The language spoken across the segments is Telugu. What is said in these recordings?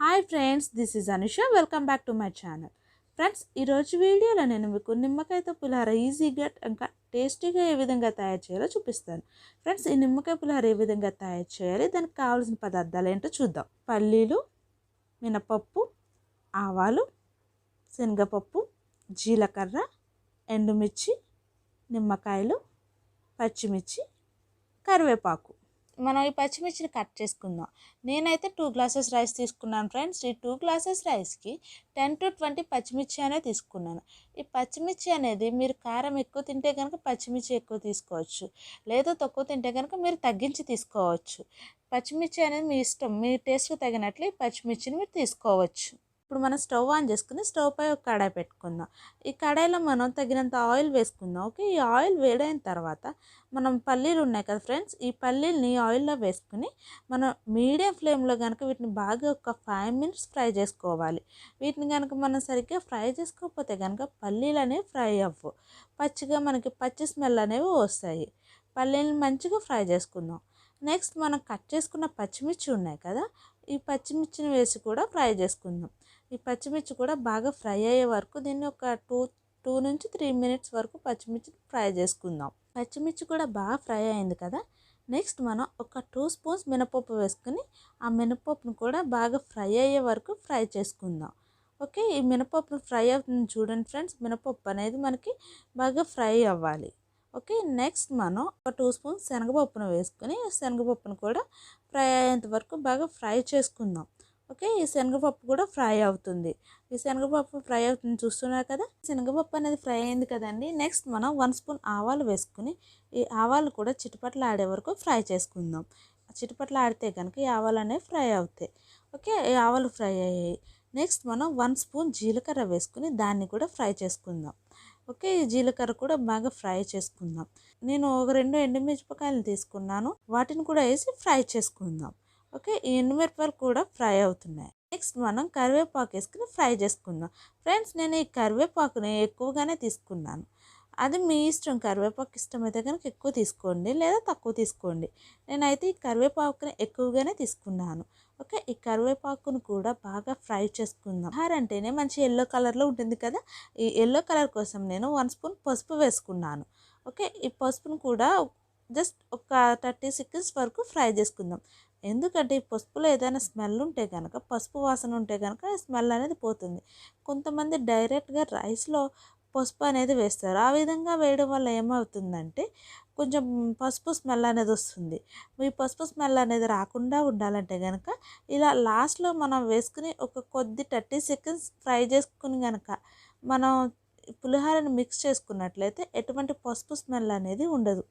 Hi friends this is Anusha welcome back to my channel friends ఈరోజు వీడియోలో నేను మీకు నిమ్మకాయతో పులిహార ఈజీగా ఇంకా టేస్టీగా ఏ విధంగా తయారు చేయాలో చూపిస్తాను. ఫ్రెండ్స్ ఈ నిమ్మకాయ పులిహార ఏ విధంగా తయారు చేయాలి దానికి కావాల్సిన పదార్థాలు ఏంటో చూద్దాం. పల్లీలు మినపప్పు ఆవాలు శనగపప్పు జీలకర్ర ఎండుమిర్చి నిమ్మకాయలు పచ్చిమిర్చి కరివేపాకు. మనం ఈ పచ్చిమిర్చిని కట్ చేసుకుందాం. నేనైతే టూ గ్లాసెస్ రైస్ తీసుకున్నాను ఫ్రెండ్స్ ఈ టూ గ్లాసెస్ రైస్కి టెన్ టు ట్వంటీ పచ్చిమిర్చి అనేది తీసుకున్నాను. ఈ పచ్చిమిర్చి అనేది మీరు కారం ఎక్కువ తింటే కనుక పచ్చిమిర్చి ఎక్కువ తీసుకోవచ్చు. లేదా తక్కువ తింటే కనుక మీరు తగ్గించి తీసుకోవచ్చు. పచ్చిమిర్చి అనేది మీ ఇష్టం మీ టేస్ట్కి తగినట్లు ఈ పచ్చిమిర్చిని మీరు తీసుకోవచ్చు. ఇప్పుడు మనం స్టవ్ ఆన్ చేసుకుని స్టవ్ పై ఒక కడాయి పెట్టుకుందాం. ఈ కడాయిలో మనం తగినంత ఆయిల్ వేసుకుందాం ఓకే? ఈ ఆయిల్ వేడైన తర్వాత మనం పల్లీలు ఉన్నాయి కదా ఫ్రెండ్స్ ఈ పల్లీల్ని ఆయిల్లో వేసుకుని మనం మీడియం ఫ్లేమ్లో కనుక వీటిని బాగా ఒక ఫైవ్ మినిట్స్ ఫ్రై చేసుకోవాలి. వీటిని కనుక మనం సరిగ్గా ఫ్రై చేసుకోకపోతే కనుక పల్లీలు అనేవి ఫ్రై అవ్వవు పచ్చిగా మనకి పచ్చి స్మెల్ అనేవి వస్తాయి. పల్లీలను మంచిగా ఫ్రై చేసుకుందాం. నెక్స్ట్ మనం కట్ చేసుకున్న పచ్చిమిర్చి ఉన్నాయి కదా ఈ పచ్చిమిర్చిని వేసి కూడా ఫ్రై చేసుకుందాం. ఈ పచ్చిమిర్చి కూడా బాగా ఫ్రై అయ్యే వరకు దీన్ని ఒక టూ టూ నుంచి త్రీ మినిట్స్ వరకు పచ్చిమిర్చి ఫ్రై చేసుకుందాం. పచ్చిమిర్చి కూడా బాగా ఫ్రై అయింది కదా? నెక్స్ట్ మనం ఒక టూ స్పూన్స్ మినపప్పు వేసుకుని ఆ మినపప్పును కూడా బాగా ఫ్రై అయ్యే వరకు ఫ్రై చేసుకుందాం. ఓకే ఈ మినపప్పును ఫ్రై అవుతుంది చూడండి ఫ్రెండ్స్. మినపప్పు అనేది మనకి బాగా ఫ్రై అవ్వాలి. ఓకే నెక్స్ట్ మనం ఒక టూ స్పూన్స్ శనగపప్పును వేసుకుని శనగపప్పును కూడా ఫ్రై అయ్యేంత వరకు బాగా ఫ్రై చేసుకుందాం. ఓకే ఈ శనగపప్పు కూడా ఫ్రై అవుతుంది. ఈ శనగపప్పు ఫ్రై అవుతుంది చూస్తున్నారు కదా? శనగపప్పు అనేది ఫ్రై అయింది కదండి. నెక్స్ట్ మనం వన్ స్పూన్ ఆవాలు వేసుకుని ఈ ఆవాలు కూడా చిటపట్లు ఆడే వరకు ఫ్రై చేసుకుందాం. చిటపట్లు ఆడితే కనుక ఈ ఆవాలు అనేవి ఫ్రై అవుతాయి. ఓకే ఈ ఆవాలు ఫ్రై అయ్యాయి. నెక్స్ట్ మనం వన్ స్పూన్ జీలకర్ర వేసుకుని దాన్ని కూడా ఫ్రై చేసుకుందాం. ఓకే ఈ జీలకర్ర కూడా బాగా ఫ్రై చేసుకుందాం. నేను ఒక రెండు ఎండుమిరపకాయలు తీసుకున్నాను. వాటిని కూడా వేసి ఫ్రై చేసుకుందాం. ఓకే ఈ ఎండుమిరపకాయలు కూడా ఫ్రై అవుతున్నాయి. నెక్స్ట్ మనం కరివేపాకు వేసుకుని ఫ్రై చేసుకుందాం. ఫ్రెండ్స్ నేను ఈ కరివేపాకుని ఎక్కువగానే తీసుకున్నాను. అది మీ ఇష్టం. కరివేపాకు ఇష్టమైతే కనుక ఎక్కువ తీసుకోండి లేదా తక్కువ తీసుకోండి. నేనైతే ఈ కరివేపాకుని ఎక్కువగానే తీసుకున్నాను. ఓకే ఈ కరివేపాకును కూడా బాగా ఫ్రై చేసుకుందాం. హార్ అంటేనే మంచి ఎల్లో కలర్లో ఉంటుంది కదా? ఈ ఎల్లో కలర్ కోసం నేను వన్ స్పూన్ పసుపు వేసుకున్నాను. ఓకే ఈ పసుపును కూడా జస్ట్ ఒక థర్టీ సెకండ్స్ వరకు ఫ్రై చేసుకుందాం. ఎందుకంటే ఈ పసుపులో ఏదైనా స్మెల్ ఉంటే కనుక పసుపు వాసన ఉంటే కనుక స్మెల్ అనేది పోతుంది. కొంతమంది డైరెక్ట్గా రైస్లో పసుపు అనేది వేస్తారు. ఆ విధంగా వేయడం వల్ల ఏమవుతుందంటే కొంచెం పసుపు స్మెల్ అనేది వస్తుంది. ఈ పసుపు స్మెల్ అనేది రాకుండా ఉండాలంటే కనుక ఇలా లాస్ట్లో మనం వేసుకుని ఒక కొద్ది థర్టీ సెకండ్స్ ఫ్రై చేసుకుని కనుక మనం పులిహోరని మిక్స్ చేసుకున్నట్లయితే ఎటువంటి పసుపు స్మెల్ అనేది ఉండదు.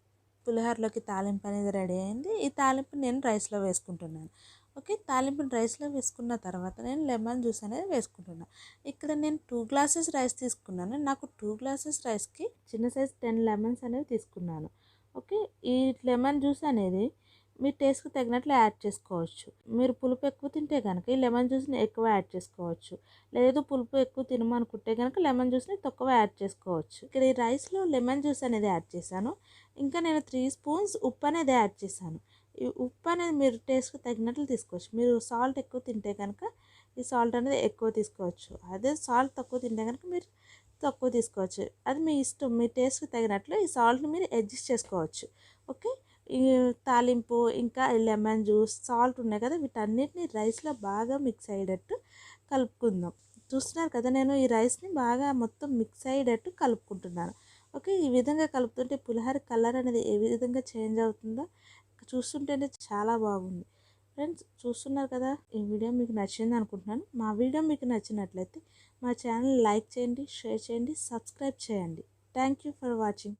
పులిహోరలోకి తాలింపు అనేది రెడీ అయింది. ఈ తాలింపు నేను రైస్లో వేసుకుంటున్నాను. ఓకే? తాలింపుని రైస్లో వేసుకున్న తర్వాత నేను లెమన్ జ్యూస్ అనేది వేసుకుంటున్నాను ఇక్కడ నేను టూ గ్లాసెస్ రైస్ తీసుకున్నాను. నాకు టూ గ్లాసెస్ రైస్కి చిన్న సైజ్ టెన్ లెమన్స్ అనేవి తీసుకున్నాను. ఓకే? ఈ లెమన్ జ్యూస్ అనేది మీ టేస్ట్కి తగినట్లు యాడ్ చేసుకోవచ్చు. మీరు పులుపు ఎక్కువ తింటే కనుక ఈ లెమన్ జ్యూస్ని ఎక్కువ యాడ్ చేసుకోవచ్చు. లేదు పులుపు ఎక్కువ తినమనుకుంటే కనుక లెమన్ జ్యూస్ని తక్కువ యాడ్ చేసుకోవచ్చు. ఇక్కడ ఈ రైస్లో లెమన్ జ్యూస్ అనేది యాడ్ చేశాను. ఇంకా నేను త్రీ స్పూన్స్ ఉప్పు అనేది యాడ్ చేశాను. ఈ ఉప్పు అనేది మీరు టేస్ట్కి తగినట్లు తీసుకోవచ్చు. మీరు సాల్ట్ ఎక్కువ తింటే కనుక ఈ సాల్ట్ అనేది ఎక్కువ తీసుకోవచ్చు. అదే సాల్ట్ తక్కువ తింటే కనుక మీరు తక్కువ తీసుకోవచ్చు. అది మీ ఇష్టం. మీ టేస్ట్కి తగినట్లు ఈ సాల్ట్ని మీరు అడ్జస్ట్ చేసుకోవచ్చు. ఓకే? తాలింపు ఇంకా లెమన్ జ్యూస్ సాల్ట్ ఉన్నాయి కదా వీటన్నిటిని రైస్లో బాగా మిక్స్ అయ్యేటట్టు కలుపుకుందాం. చూస్తున్నారు కదా నేను ఈ రైస్ని బాగా మొత్తం మిక్స్ అయ్యేటట్టు కలుపుకుంటున్నాను. ఓకే ఈ విధంగా కలుపుతుంటే పులిహోర కలర్ అనేది ఏ విధంగా చేంజ్ అవుతుందో చూస్తుంటేనే చాలా బాగుంది. ఫ్రెండ్స్ చూస్తున్నారు కదా ఈ వీడియో మీకు నచ్చింది అనుకుంటున్నాను. మా వీడియో మీకు నచ్చినట్లయితే మా ఛానల్ లైక్ చేయండి షేర్ చేయండి సబ్స్క్రైబ్ చేయండి. Thank you for watching.